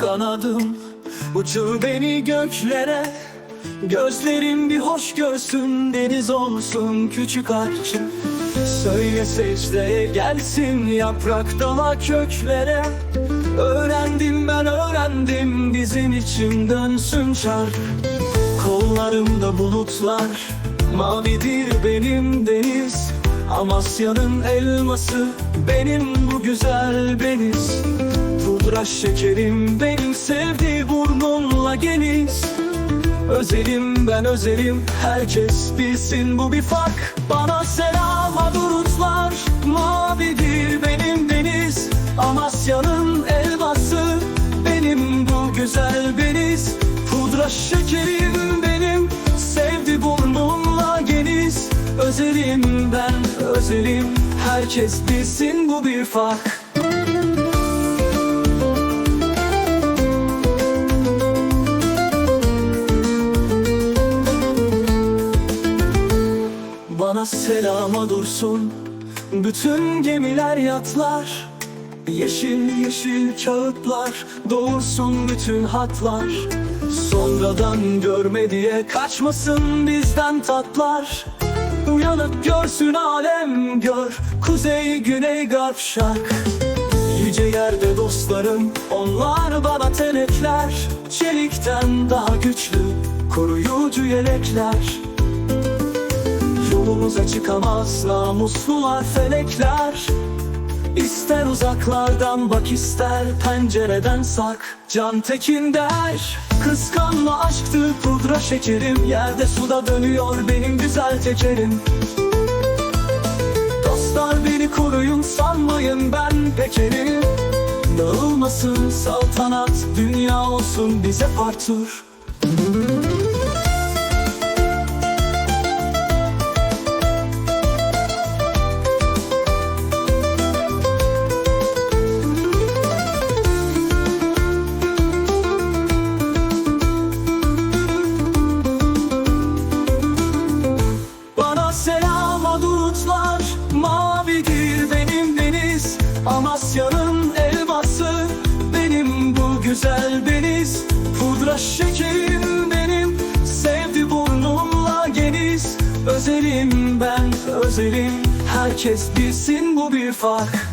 kanadım Uçur beni göklere. Gözlerim bir hoş görsün Deniz olsun küçük arçın Söyle secdeye gelsin Yaprak dala köklere. Öğrendim ben öğrendim Bizim için dönsün çark Kollarımda bulutlar Mavidir benim deniz. Amasya'nın elması Benim bu güzel Pudra şekerim benim sevdi burnunla geniz. Özelim ben özelim herkes bilsin. Bu bir fark Bana selam. Durutlar Mavidir benim deniz. Amasya'nın elması Benim bu güzel deniz Pudra şekerim benim Sevdi burnumla geniz. Özelim ben özelim Herkes bilsin. Bu bir fark selama dursun. Bütün gemiler yatlar Yeşil yeşil kağıtlar Doğursun bütün hatlar. Sonradan görme diye Kaçmasın bizden tatlar. Uyanıp görsün alem gör Kuzey güney garp şark. Yüce yerde dostlarım Onlar bana telekler Çelikten daha güçlü Koruyucu yelekler Yolumuza çıkamaz namuslular felekler. İster uzaklardan bak ister pencereden sak. Can Tekin der Kıskanma aşktır pudra şekerim. Yerde suda dönüyor benim güzel tekerim. Dostlar beni koruyun sanmayın ben pekerim. Dağılmasın saltanat dünya olsun bize partur durutlar Mavidir benim deniz Amasya'nın elması Benim bu güzel deniz. Pudra şekerim benim Sevdi burnumla geniz. Özelim ben özelim Herkes bilsin bu bir fark